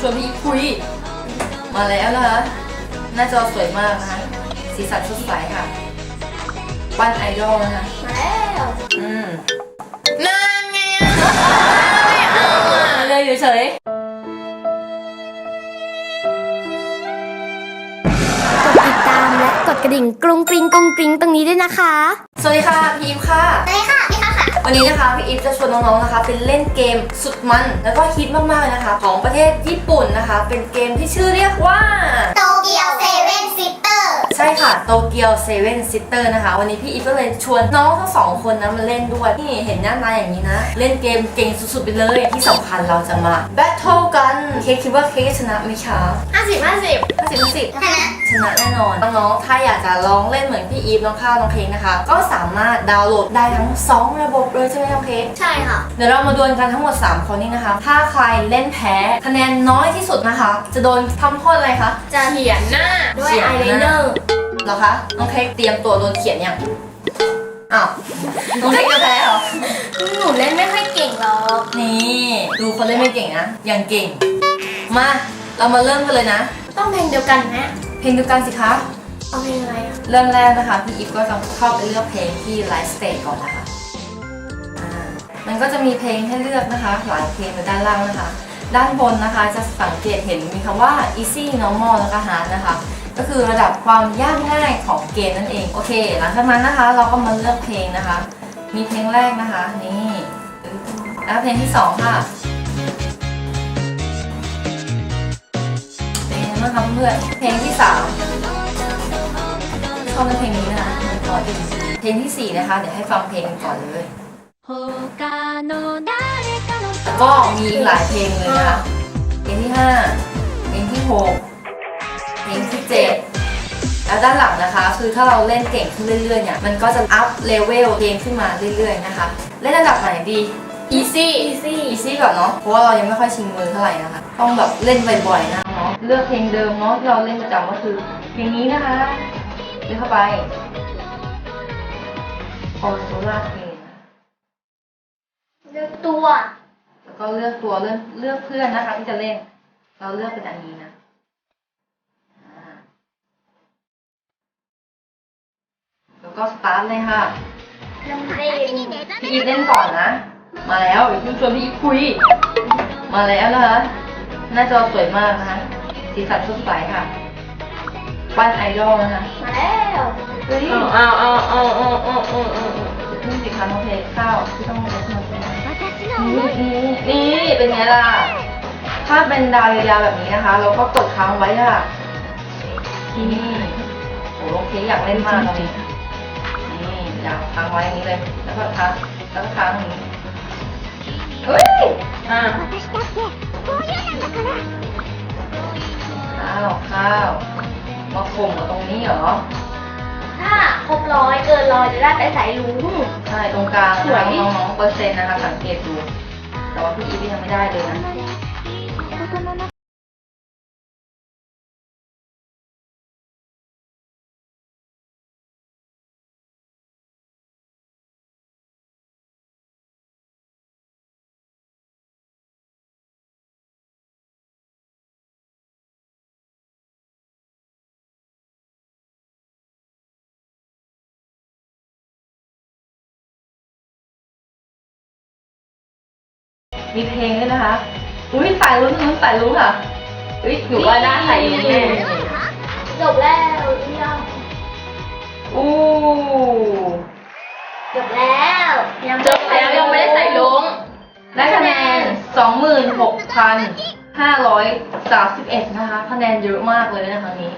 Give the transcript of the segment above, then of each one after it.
ชวนพี่อีฟคุย มาแล้วนะคะหน้าจอสวยมากนะคะสีสันสดใสค่ะ ปั้นไอดอลนะคะมาแล้วอืมนั่นไงไม่เอาอะเลยอยู่เฉยกดติดตามและกดกระดิ่งกรุงกริงกรุงกริงตรงนี้ด้วยนะคะ สวัสดีค่ะพี่อีฟค่ะสวัสดีค่ะพี่ค่ะค่ะ วันนี้นะคะพี่อีฟจะชวนน้องๆนะคะเป็นเล่นเกมสุดมันแล้วก็ฮิตมากๆเลยนะคะ ของประเทศญี่ปุ่นนะคะ เป็นเกมที่ชื่อเรียกว่าโตเกียวเซเว่นซิสเตอร์ใช่ค่ะโตเกียวเซเว่นซิสเตอร์นะคะ วันนี้พี่อีฟก็เลยชวนน้องทั้งสองคนนะมาเล่นด้วยนี่เห็นหน้าตาอย่างนี้นะ เล่นเกมเก่งสุดๆไปเลยที่สำคัญเราจะมาแบทเทิลกัน เค้กคิดว่าเค้กจะชนะไหมคะ ห้าสิบห้าสิบห้า สิบห้าสิบชนะชนะแน่นอนน้องๆถ้าอยากจะลองเล่นเหมือนพี่อีฟน้องข้าวน้องเค้กนะคะ ก็สามารถดาวน์โหลดได้ทั้งสองระบบเลยใช่ไหมน้องเค้กใช่ค่ะ เดี๋ยวเรามาดวลกันทั้งหมด 3 คนนี้นะคะ ถ้าใครเล่นแพ้คะแนนน้อยที่สุดนะคะ จะโดนทำโทษอะไรคะจะเขียนหน้าด้วยเขียนไอหน้าไลเนอร์เหรอคะน้องเค้กเตรียมตัวโดนเขียนยังอ้าวน้องเค้กจะแพ้เหรอหนูเล่นไม่ค่อยเก่งหรอกนี่ ดูคนเล่นไม่เก่งนะยังเก่ง มาเรามาเริ่มกันเลยนะ ต้องเพลงเดียวกันนะเพลงเดียวกันสิคะ เอาเพลงอะไรอะเริ่มแรกนะคะพี่อีฟก็จะเข้าไปเลือกเพลงที่ไลฟ์สเตจก่อนนะคะอ่ามันก็จะมีเพลงให้เลือกนะคะ หลายเพลงในด้านล่างนะคะ ด้านบนนะคะจะสังเกตเห็นมีคำว่า easy normal แล้วก็ hard นะคะ ก็คือระดับความยากง่ายของเกมนั่นเอง โอเค หลังจากนั้นนะคะ เราก็มาเลือกเพลงนะคะ มีเพลงแรกนะคะ นี่แล้วเพลงที่สองค่ะ นะคะเพื่อนเพลงที่สามชอบเพลงนี้นะคะขอติดเพลงที่สี่นะคะ เดี๋ยวให้ฟังเพลงก่อนเลยก็มีหลายเพลงเลยนะะเพลงที่ห้าเพลงที่หกเพลงที่เจ็ดแล้วด้านหลังนะคะ คือถ้าเราเล่นเก่งขึ้นเรื่อยๆเนี่ยมันก็จะอัพเลเวลเพลงขึ้นมาเรื่อยๆนะคะ เล่นระดับไหนดี easy easy easy ก่อนเนาะเพราะว่าเรายังไม่ค่อยชิงมือเท่าไหร่นะคะ ต้องแบบเล่นบ่อยๆนะ เนาะเลือกเพลงเดิมเนาะที่เราเล่นประจำก็คือเพลงนี้นะคะเลือกเข้าไปโอโซล่าเพลงเลือกตัว แล้วก็เลือกตัวเลือกเลือกเพื่อนนะคะที่จะเล่น เราเลือกเป็นอันนี้นะอ่าแล้วก็สตาร์ทเลยค่ะเล่นเล่นพี่อีฟเล่นก่อนนะ มาแล้วเดี๋ยวพี่ชวนพี่อีฟคุย มาแล้วนะคะหน้าจอสวยมากนะคะ สีสันสดใสค่ะปั้นไอดอลนะคะมาแล้วเฮ้ยอ้าวอ้าวอ้าวอ้าวอ้าวอ้าวอ้าวนี่สิคะน้องเพลงข้าวที่ต้องเล่นมาใช่ไหม私のนี่นี่นี่เป็นไงล่ะ ถ้าเป็นดาวยาวๆแบบนี้นะคะ เราก็กดค้างไว้ค่ะนี่โอ้โหโอเคอยากเล่นมากตอนนี้นี่อยากค้างไว้อย่างนี้เลย แล้วก็ค้างแล้วก็ค้างอย่างนี้เฮ้ยอ่า ข้าวข้าวมาข่มกับตรงนี้เหรอ ถ้าครบร้อยเกินร้อยจะได้ไปใส่ลุง ใช่ตรงกลางสนะวยคะน้องๆเปอร์เซ็นต์นะคะ สังเกตดู แต่ว่าพี่อีฟยังไม่ได้เลยนะ มีเพลงด้วยนะคะ อุ้ยสายลุ้นลุ้นสายลุ้นค่ะอุ้ยหนูว่าได้สายลุ้นแน่จบแล้วยังอู้จบแล้วยังจบแล้วยังไม่ได้ใส่ลงได้คะแนน 26,531 นะคะ คะแนนเยอะมากเลยนะคะนี้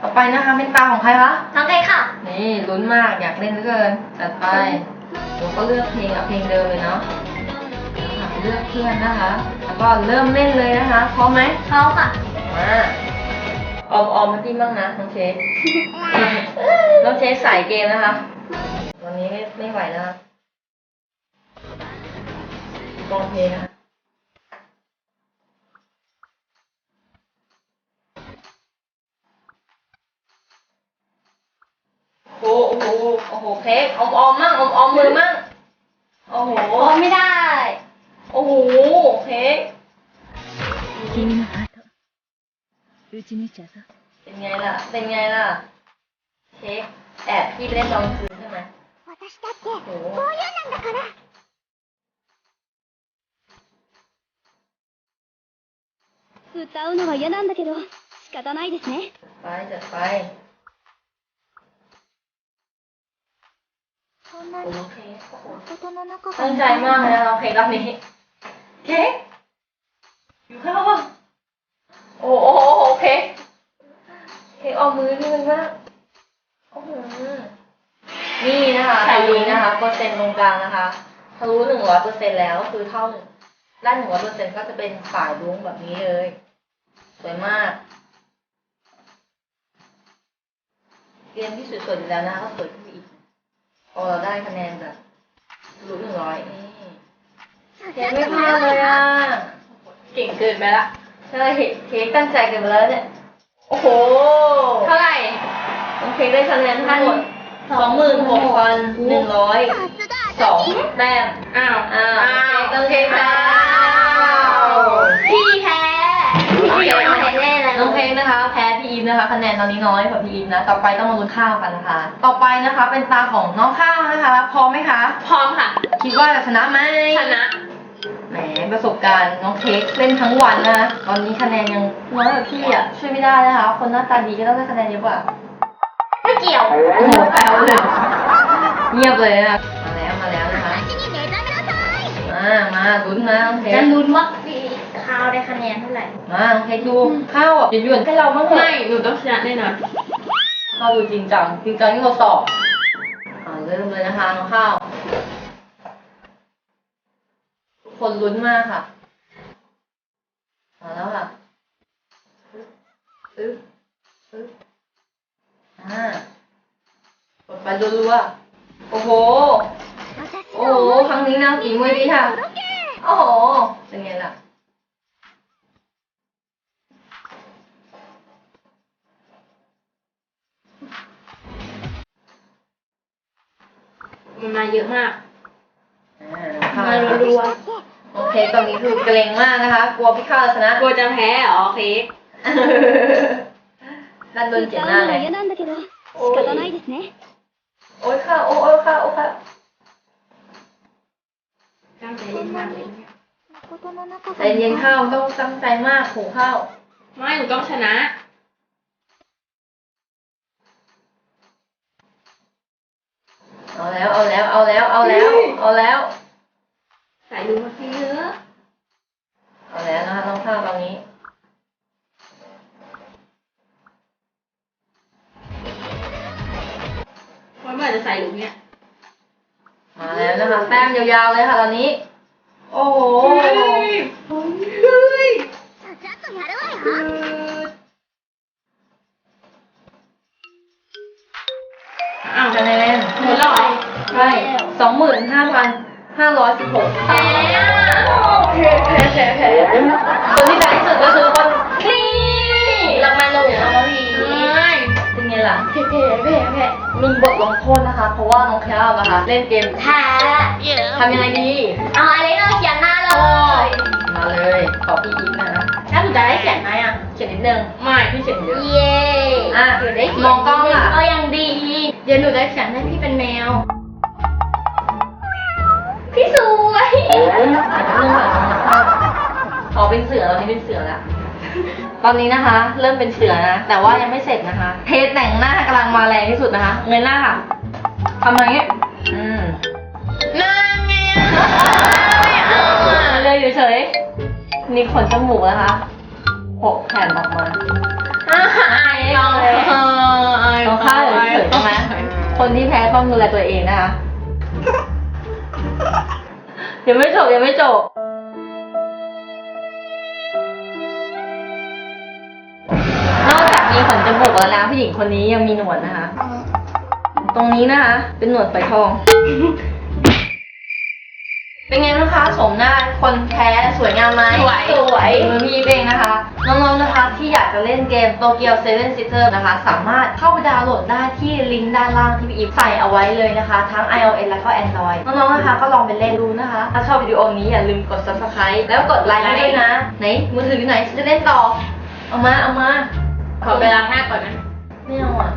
ต่อไปนะคะเป็นตาของใครคะ น้องไก่ค่ะ นี่ลุ้นมากอยากเล่นเหลือเกินจัดไปหนูก็เลือกเพลงเอาเพลงเดิมเลยเนาะค่ะ เลือกเพื่อนนะคะ แล้วก็เริ่มเล่นเลยนะคะพร้อมไหมเขาค่ะ มาออมออมมาจิ้มบ้างนะน้องเชคน้องเชคสายเกมนะคะ วันนี้ไม่ไม่ไหวนะคะลองเพลงนะคะโอ้โห โอ้โห เค้กออมออมมั่งออมออมมือมั่ง โอ้โหโอ้ไม่ได้โอ้โห เค้ก 君のハート うち見ちゃさ เป็นไงล่ะ เป็นไงล่ะ เค้กแอบพี่ไปเล่นตอนกลางคืนใช่ไหม 私だって โอ้โห こういうなんだから歌うのは嫌なんだけど仕方ないですね ไปจัดไป そんな โอ้ に โหเค้กโอ้โห 心の中 ตั้งใจมากเลยนะเราเพลงรอบนี้ เค้กอยู่ข้างวะโอ้โหโอ้โหเค้กเค้กเอามือนี่มันมากโอ้โหนี่นะคะตรงนี้นะคะเปอร์เซ็นต์ตรงกลางนะคะทะลุหนึ่งร้อยเปอร์เซ็นต์แล้วคือเท่าหนึ่งด้านหนึ่งร้อยเปอร์เซ็นต์ก็จะเป็นสายรุ้งแบบนี้เลย สวยมากเรียนที่สวยๆอยู่แล้วนะคะก็สวยขึ้นไปอีกพอเราได้คะแนนแบบทะลุหนึ่งร้อยนี่ เค้กไม่เข้าเลยอะ เก่งเกินไปละ ใช่เค้กตั้งใจเกันไปแล้วเนี่ย โอ้โห เท่าไหร่น้องเค้กได้คะแนนทั้งหมดสองหมื่นหกพันหนึ่งร้อยสองแต้มอ้าวอ้าวโอเคจ้าพี่แพ้พี่แพ้แน่เลยน้องเพลงนะคะ แพ้พีอิมนะคะ คะแนนตอนนี้น้อยกว่าพี่อินนะ ต่อไปต้องมาลุ้นข้าวกันนะคะ ต่อไปนะคะเป็นตาของน้องข้าวนะคะ พร้อมไหมคะ พร้อมค่ะ คิดว่าจะชนะไหมชนะ แหมประสบการณ์น้องเค้กเล่นทั้งวันนะตอนนี้คะแนนยังน้อยกว่าพี่อะช่วยไม่ได้นะคะ คนหน้าตาดีก็ต้องได้คะแนนเยอะกว่าไม่เกี่ยว โอ้โหแปลวเลยเงียบเลยนะะมาแล้วมาแล้วนะคะมามาลุ้นนะน้องเค้กจะลุ้นว่าข้าวได้คะแนนเท่าไหร่มาน้องเค้กดูข้าวอะหยุ่นๆให้เราบ้างเถอไม่หนูต้องชนะแน่นอนข้าวดูจริงจังจริงจังที่เราสอบอ่าเริ่มเลยนะคะน้องข้าว คนลุ้นมากค่ะมาแล้วค่ะอึ๊บอึ๊บอ่ากดไปรัวๆโอ้โห私โอ้โห ครั้งนี้นางฝีมือดีค่ะ โอ้โห เป็นไงล่ะ มันมาเยอะมากอ่ามารัวโอเค ตอนนี้คือเกรงมากนะคะ กลัวพี่ข้าวจะชนะ ๆกลัวจะแพ้เหรอเค้ก ด้านโดนเจ็บ 歌う หน้า の เล はい嫌なんだけど仕方ないですね โอ้ยค่ะ โอ้ยโอ้ยค่ะ โอ้ยค่ะ ตั้งใจเล่นมากเลยเนี่ย 心の中 ใจเย็นข้าวต้องตั้งใจมากหูข้าว ไม่หนูต้องชนะ เอาแล้ว เอาแล้ว เอาแล้ว เอาแล้ว เอาแล้ว ใส่ดูมาสิเยอะ เอาแล้ว นะคะน้องข้าวตอนนี้เพราะเมื่อจะใส่ลูกเนี้ยมาแล้วนะคะแต้มยาวๆเลยค่ะตอนนี้ โอ้โห แพ้มีบทลงโทษนะคะ เพราะว่าน้องแคลนะคะ เล่นเกมแพ้ทำยังไงดี เอาอะไรเราเขียนหน้าเลย มาเลยขอพี่อีฟนะคะถ้าหนูจะได้เขียนไหมอะ เขียนนิดนึง ไม่พี่เขียนเยอะ เย้อะหนูได้เขียนมองกล้องอะก็ยังดี เดี๋ยวหนูได้เขียนให้พี่เป็นแมว พี่สวยเดี๋ยวนิดนึงค่ะน้องข้าวอ๋อเป็นเสือตอนนี้เป็นเสือแล้ว ตอนนี้นะคะ เริ่มเป็นเสือนะ แต่ว่ายังไม่เสร็จนะคะ เทสแต่งหน้ากำลังมาแรงที่สุดนะคะเงยหน้าค่ะทำอย่างนี้อืมหน้าไงอะไม่เอาอะเลยอยู่เฉยมีขนจมูกนะคะหกแผ่นออกมาอายน้องเลยน้องข้าวอยู่เฉยใช่ไหมคนที่แพ้ต้องดูแลตัวเองนะคะยังไม่จบยังไม่จบ กแล้วนะผู้หญิงคนนี้ยังมีหนวดนะคะ ตรงนี้นะคะ เป็นหนวดฝอยทอง เป็นไงบ้างคะโฉมหน้าคนแพ้สวยงามไหมสวย สวยมือพี่เองนะคะ น้องๆนะคะที่อยากจะเล่นเกมโตเกียวเซเว่นซิสเตอร์นะคะ สามารถเข้าไปดาวน์โหลดได้ที่ลิงก์ด้านล่างที่พี่อีฟใส่เอาไว้เลยนะคะ ทั้ง iOS แล้วก็ Android น้องๆนะคะก็ลองไปเล่นดูนะคะ ถ้าชอบวิดีโอนี้อย่าลืมกด subscribe แล้วกดไลค์ให้ด้วยนะ ไหนมือถืออยู่ไหนฉันจะเล่นต่อเอามาเอามา ขอเวลาห้าก่อนนะ ไม่เอาอะ